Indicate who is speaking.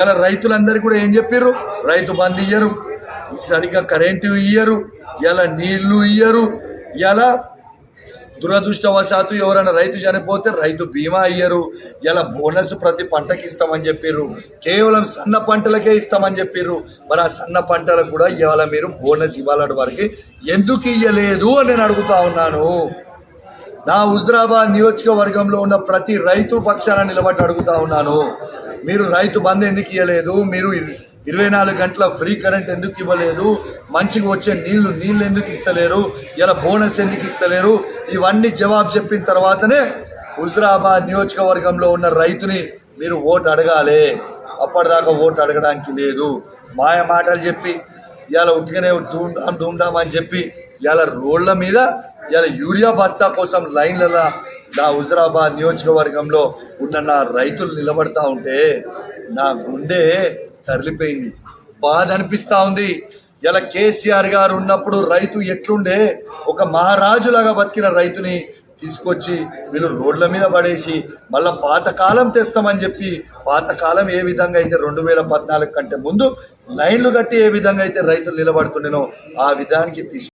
Speaker 1: ఇలా రైతులందరూ కూడా ఏం చెప్పారు రైతు బంద్ ఇయ్యరు సరిగ్గా కరెంటు ఇయ్యరు ఇలా నీళ్ళు ఇయ్యరు ఇలా దురదృష్టవశాత్తు ఎవరైనా రైతు చనిపోతే రైతు బీమా అయ్యరు ఇలా బోనస్ ప్రతి పంటకి ఇస్తామని చెప్పారు కేవలం సన్న పంటలకే ఇస్తామని చెప్పారు మరి ఆ సన్న పంటలకు కూడా ఇవాళ మీరు బోనస్ ఇవ్వాలటి వారికి ఎందుకు ఇయ్యలేదు అని నేను అడుగుతా ఉన్నాను. నా హుజరాబాద్ నియోజకవర్గంలో ఉన్న ప్రతి రైతు పక్షాన నిలబడి అడుగుతా ఉన్నాను. మీరు రైతు బంద్ ఎందుకు ఇవ్వలేదు మీరు ఇరవై నాలుగు గంటల ఫ్రీ కరెంట్ ఎందుకు ఇవ్వలేదు? మంచిగా వచ్చే నీళ్ళు నీళ్ళు ఎందుకు ఇస్తలేరు? ఇలా బోనస్ ఎందుకు ఇస్తలేరు? ఇవన్నీ జవాబు చెప్పిన తర్వాతనే హుజరాబాద్ నియోజకవర్గంలో ఉన్న రైతుని మీరు ఓటు అడగాలి. అప్పటిదాకా ఓటు అడగడానికి లేదు. మాయ మాటలు చెప్పి ఇవాళ ఉట్టిగానే ధూమ్ధాం ధూమ్ధాం అని చెప్పి ఇవాళ రోడ్ల మీద ఇలా యూరియా బస్తా కోసం లైన్లలో నా హుజరాబాద్ నియోజకవర్గంలో ఉన్న నా రైతులు నిలబడతా ఉంటే నా గుండె తరలిపోయింది. బాధ అనిపిస్తా ఉంది. ఇలా కేసీఆర్ గారు ఉన్నప్పుడు రైతు ఎట్లుండే? ఒక మహారాజులాగా బతికిన రైతుని తీసుకొచ్చి వీళ్ళు రోడ్ల మీద పడేసి మళ్ళీ పాతకాలం తెస్తామని చెప్పి పాతకాలం ఏ విధంగా అయితే రెండు వేల పద్నాలుగు కంటే ముందు లైన్లు కట్టి ఏ విధంగా అయితే రైతులు నిలబడుతుండేనో ఆ విధానికి తీసు